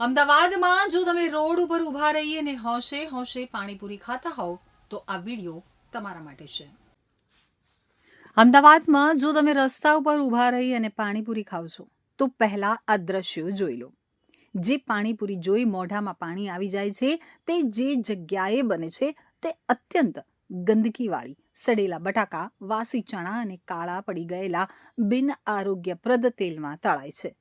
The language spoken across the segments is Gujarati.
અમદાવાદમાં જો તમે રોડ ઉપર ઊભા રહીએ અને હોશે હોશે પાણીપુરી ખાતા હોવ, તો આ વીડિયો તમારા માટે છે. અમદાવાદમાં જો તમે રસ્તા ઉપર ઊભા રહી અને પાણીપુરી ખાવ છો, તો પહેલા આ દ્રશ્યો જોઈ લો. જે પાણીપુરી જોઈ મોઢામાં પાણી આવી જાય છે, તે જે જગ્યાએ બને છે, તે અત્યંત ગંદકીવાળી, સડેલા બટાકા, વાસી ચણા અને કાળા પડી ગયેલા બિન આરોગ્યપ્રદ તેલમાં તળાય છે.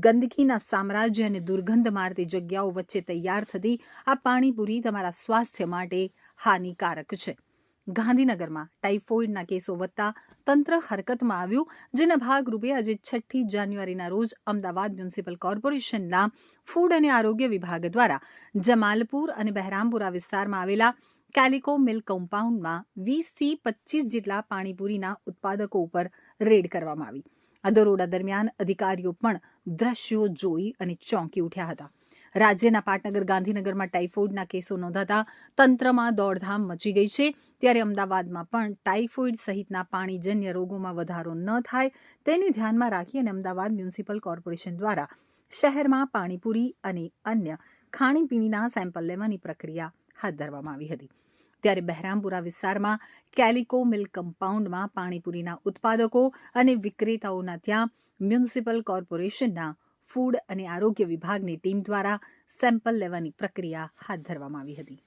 ગંદકીના સામ્રાજ્ય અને દુર્ગંધ મારતી જગ્યાઓ વચ્ચે તૈયાર થતી આ પાણીપુરી તમારા સ્વાસ્થ્ય માટે હાનિકારક છે. ગાંધીનગરમાં ટાઇફોઇડના કેસો વધતા તંત્ર હરકતમાં આવ્યું, જેના ભાગરૂપે આજે છઠ્ઠી જાન્યુઆરીના રોજ અમદાવાદ મ્યુનિસિપલ કોર્પોરેશનના ફૂડ અને આરોગ્ય વિભાગ દ્વારા જમાલપુર અને બહેરામપુરા વિસ્તારમાં આવેલા કેલિકો મિલ્ક કમ્પાઉન્ડમાં વીસથી પચીસ જેટલા પાણીપુરીના ઉત્પાદકો ઉપર રેડ કરવામાં આવી. આ દરોડા દરમિયાન અધિકારીઓ પણ દ્રશ્યો જોઈ અને ચોંકી ઉઠ્યા હતા. રાજ્યના પાટનગર, ગાંધીનગરમાં ટાઇફોઇડના કેસો નોંધાતા તંત્રમાં દોડધામ મચી ગઈ છે. ત્યારે અમદાવાદમાં પણ ટાઇફોઇડ સહિતના પાણીજન્ય રોગોમાં વધારો ન થાય તેને ધ્યાનમાં રાખી અને અમદાવાદ મ્યુનિસિપલ કોર્પોરેશન દ્વારા શહેરમાં પાણીપુરી અને અન્ય ખાણીપીણીના સેમ્પલ લેવાની પ્રક્રિયા હાથ ધરવામાં આવી હતી. ત્યારે બહેરામપુરા વિસ્તારમાં કેલિકો મિલ્ક કમ્પાઉન્ડમાં પાણીપુરીના ઉત્પાદકો અને વિક્રેતાઓના ત્યાં મ્યુનિસિપલ કોર્પોરેશનના ફૂડ અને આરોગ્ય વિભાગની ટીમ દ્વારા સેમ્પલ લેવાની પ્રક્રિયા હાથ ધરવામાં આવી હતી.